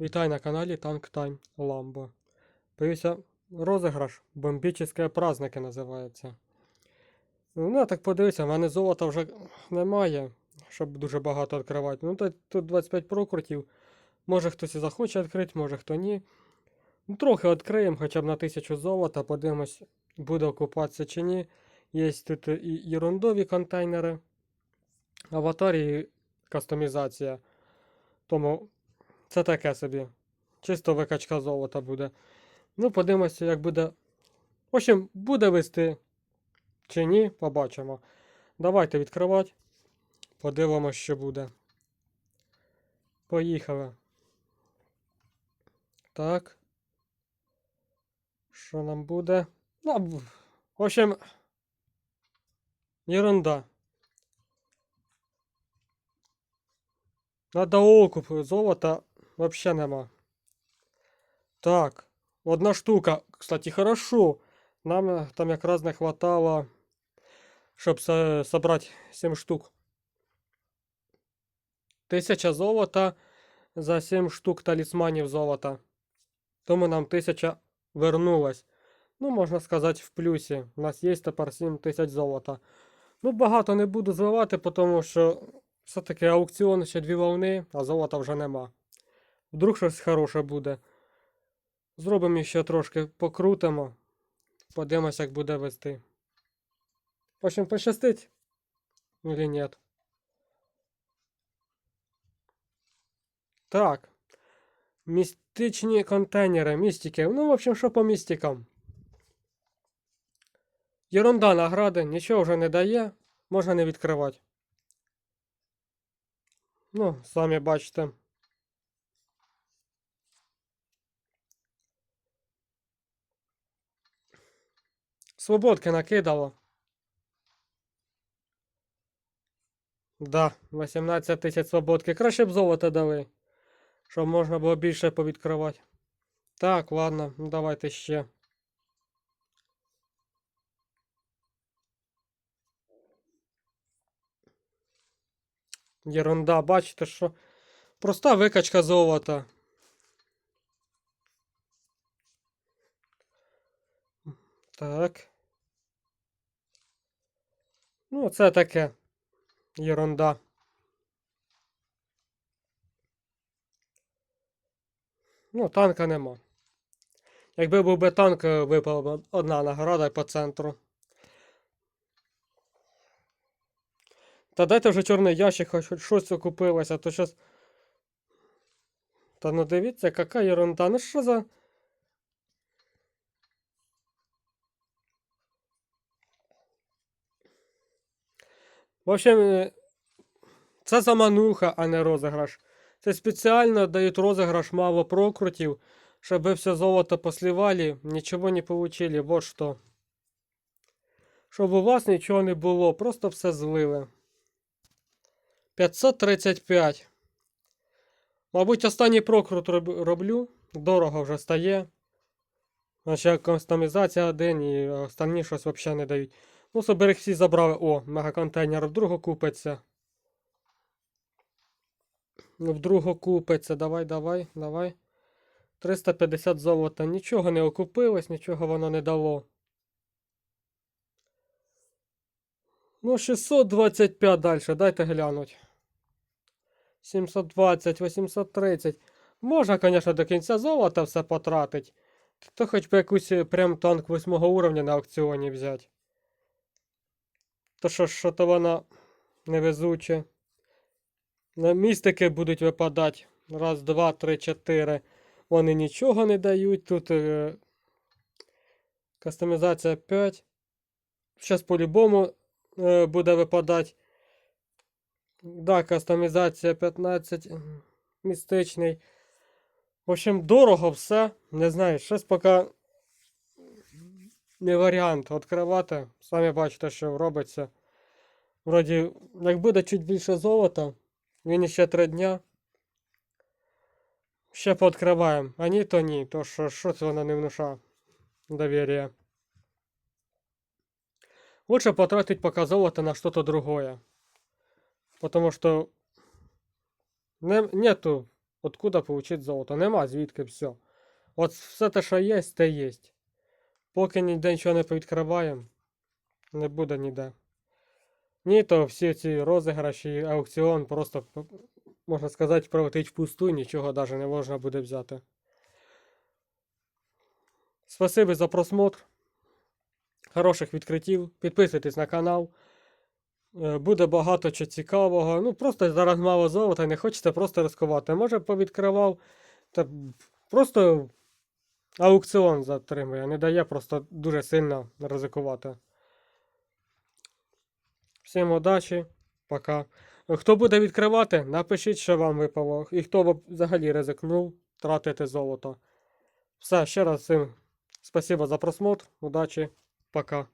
Вітай на каналі Tank Time Lambo. Появився розіграш Бомбічні праздники називається. Ну, я так подивився, в мене золота вже немає, щоб дуже багато відкривати. Ну, тут, тут 25 прокрутів. Може хтось і захоче відкрити, може хто ні. Ну, трохи відкриємо, хоча б на 1000 золота, подивимось, буде окупатися чи ні. Є тут і ерундові контейнери, аватар і кастомізація. Тому це таке собі. Чисто викачка золота буде. Ну, подивимося, як буде. В общем, буде вести чи ні, побачимо. Давайте відкривати. Подивимося, що буде. Поїхали. Так. Що нам буде? Ну, в общем, ерунда. Надо окуп, золота вообще нема. Так, одна штука. Кстати, хорошо. Нам е, там якраз не хватало, щоб со- собрати 7 штук. Тисяча золота за 7 штук талісманів золота. Тому нам тисяча вернулась. Ну, можна сказати, в плюсі. У нас є тепер 7 тисяч золота. Ну, багато не буду зливати, тому що все-таки аукціон ще дві волни, а золота вже нема. Вдруг щось хороше буде. Зробимо ще трошки покрутимо. Подивимось, як буде вести. В пощастить? Или нет? Так. Містичні контейнери, містики. Ну, в общем, що по містикам? Єрунда награди, нічого вже не дає, можна не відкривати. Ну, самі бачите. Свободки накидало. Да, 18 тисяч свободки. Краще б золото дали. Щоб можна було більше повідкривати. Так, ладно, давайте ще. Єрунда, бачите, що проста викачка золота. Так. Ну, це таке. Єрунда. Ну, танка нема. Якби був би танк, е, випала б одна награда по центру. Та дайте вже чорний ящик, хоч щось окупилося, то щось. Та ну дивіться, яка ерунда. Ну що за. В общем, е, це замануха, а не розіграш. Це спеціально дають розіграш мало прокрутів, щоб ви все золото послівали, нічого не получили. Вот що. Щоб у вас нічого не було, просто все злили. 535. Мабуть, останній прокрут роб- роблю. Дорого вже стає. Ще кастомізація один і останні щось взагалі не дають. Ну, соберіг всі забрали. О, мегаконтейнер вдруг купиться. Вдруг купиться. Давай, давай, давай. 350 золота. Нічого не окупилось, нічого воно не дало. Ну, 625 далі. Дайте глянуть. 720, 830. Можна, звісно, до кінця золота все потратить. То хоч би якусь е, прям танк 8 уровня на аукціоні взяти. То що що то вона невезуче. На містики будуть випадати. Раз, два, три, чотири. Вони нічого не дають. Тут е, кастомізація 5. Зараз по-любому е, буде випадати. Да, кастомізація 15. Містичний. В общем, дорого все. Не знаю, щось поки не варіант відкривати. Самі бачите, що робиться. Вроді, як буде чуть більше золота, він ще три дня. Ще пооткриваємо. А ні, то ні. То що, що це вона не внуша довір'я. Лучше потратить пока золото на что-то другое. Потому что не, нету откуда получить золото. Нема звідки все. От все те, що є, те є. Поки ніде нічого не повідкриваємо, не буде ніде. Ні, то всі ці розіграші, аукціон просто, можна сказати, пролетить впусту, нічого навіть не можна буде взяти. Спасибі за просмотр. Хороших відкриттів. Підписуйтесь на канал. Е, Буде багато чого цікавого. Ну, просто зараз мало золота, не хочете просто ризикувати. Може, повідкривав. Та просто аукціон затримує, не дає просто дуже сильно ризикувати. Всім удачі, пока. Хто буде відкривати, напишіть, що вам випало. І хто взагалі ризикнув тратити золото. Все, ще раз всім спасибо за просмотр. Удачі, пока.